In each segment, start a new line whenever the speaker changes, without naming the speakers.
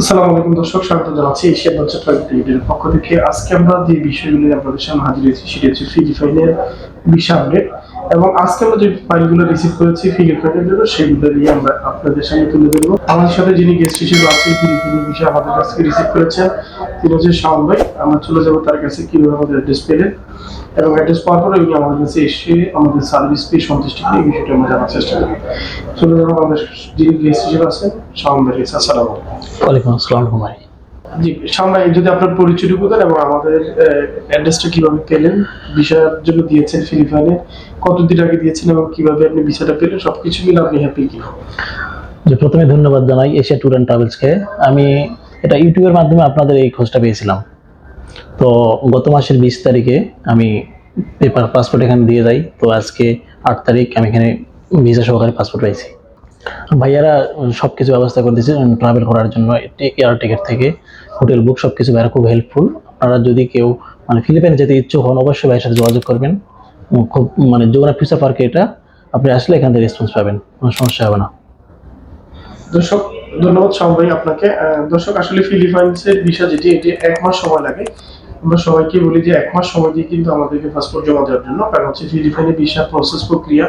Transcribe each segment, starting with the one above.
আসসালামু আলাইকুম দর্শক, স্বাগত জানাচ্ছি এশিয়া বাচ্চা পক্ষ থেকে। আজকে আমরা যে আপনাদের সামনে হাজির হয়েছি, সেটি হচ্ছে ফাইলের বিষয় আপডেট এবং আজকে আমরা যে ফাইলগুলো রিসিভ করেছি ফ্রি ফাইলের জন্য, সেগুলো নিয়ে আমরা আপনাদের সামনে তুলে ধরবো। আমাদের সাথে যিনি গেস্ট হিসেবে আছেন, তিনি বিষয় আমাদের কাছ থেকে রিসিভ করেছেন। তিনি হচ্ছে শাওন ভাই আমরা চলে যাব তার কাছে কীভাবে আমাদের অ্যাড্রেস পেলেন এবং অ্যাড্রেস পাওয়ার পরে উনি আমাদের কাছে এসে আমাদের সার্ভিস পেয়ে সন্তুষ্টি এই বিষয়টা আমরা জানার চেষ্টা করি। চলে যাব আমাদের যিনি গেস্ট হিসেবে আছেন শাওন ভাই আসসালামু আলাইকুম।
আসসালাম হুমাই
জি সামনে যদি আপনার পরিচয়টুকু দেন এবং আমাদের অ্যাড্রেসটা কীভাবে পেলেন বিষয়ের জন্য দিয়েছেন ফিলিপাইনে কতদিন আগে দিয়েছেন এবং কীভাবে আপনি বিষয়টা পেলেন সবকিছু মিলে আপনি হ্যাপি কি
যে প্রথমে ধন্যবাদ জানাই এশিয়া ট্যুর অ্যান্ড ট্রাভেলসকে। আমি এটা ইউটিউবের মাধ্যমে আপনাদের এই খোঁজটা পেয়েছিলাম। তো গত মাসের বিশ তারিখে আমি পেপার পাসপোর্ট এখানে দিয়ে যাই তো আজকে আট তারিখ আমি এখানে ভিসা সহকারে পাসপোর্ট পেয়েছি ভাইয়ারা সব কিছু ব্যবস্থা করে দিয়েছে ট্রাভেল করার জন্য এয়ার টিকিট থেকে হোটেল বুক সব কিছু ভাইয়ারা খুব হেল্পফুল আপনারা যদি কেউ মানে ফিলিপাইনে যেতে ইচ্ছুক হন, অবশ্যই ভাইয়ের সাথে যোগাযোগ করবেন। খুব মানে যোগনা ফিউচার পার্কে এটা, আপনি আসলে এখান থেকে রেসপন্স পাবেন, কোনো সমস্যা হবে না।
দর্শক ধন্যবাদ সবাই আপনাকে। দর্শক, আসলে ফিলিপাইন্সের ভিসা যেটি, এটি এক মাস সময় লাগে। আমরা সবাইকে বলি যে এক মাস সময় দিয়ে কিন্তু আমাদেরকে পাসপোর্ট জমা দেওয়ার জন্য, কারণ হচ্ছে ফিলিপাইনে ভিসা প্রসেস প্রক্রিয়া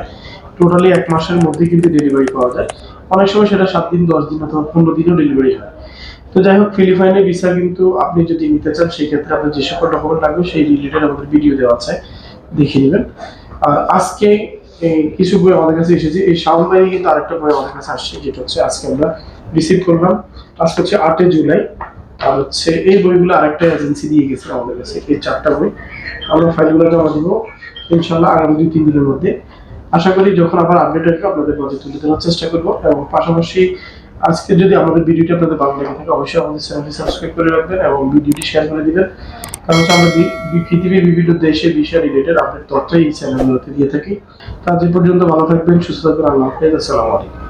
টোটালি এক মাসের মধ্যে কিন্তু ডেলিভারি পাওয়া যায়। অনেক সময় সেটা সাত দিন, দশ দিন অথবা পনেরো দিনও ডেলিভারি হয়। তো যাই হোক ফিলিপাইনের ভিসা কিন্তু আপনি যদি নিতে চান সেই ক্ষেত্রে আপনার যে সকল ডকুমেন্ট লাগবে, সেই রিলেটেড আমাদের ভিডিও দেওয়া আছে। দেখে নেবেন। আজকে এই কিছু বই আমাদের কাছে এসেছে। এই শাওন ভাই কিন্তু আরেকটা বই আমাদের কাছে আসছে, যেটা হচ্ছে আজকে আমরা রিসিভ করলাম। আজকে হচ্ছে আটই জুলাই, আর হচ্ছে এই বইগুলো আরেকটা এজেন্সি দিয়ে গেছে আমাদের কাছে, এই চারটা বই। আমরা ফাইলগুলো জমা দিব ইনশাল্লাহ আগামী দুই, তিন দিনের মধ্যে। আশা করি যখন আবার আপডেট আসবে, আপনাদের মাঝে তুলে ধরার চেষ্টা করব। এবং পাশাপাশি আজকে যদি আমাদের ভিডিওটি আপনাদের ভালো লেগে থাকে, অবশ্যই আমাদের চ্যানেলটি সাবস্ক্রাইব করে রাখবেন এবং ভিডিওটি শেয়ার করে দিবেন। কারণ হচ্ছে আমরা পৃথিবীর বিভিন্ন দেশে বিষয় রিলেটেড আপনার তথ্য এই চ্যানেলগুলোতে দিয়ে থাকি। তাদের পর্যন্ত ভালো থাকবেন, সুস্থ থাকবেন, আল্লাহ হাফেজ, আসসালামু আলাইকুম।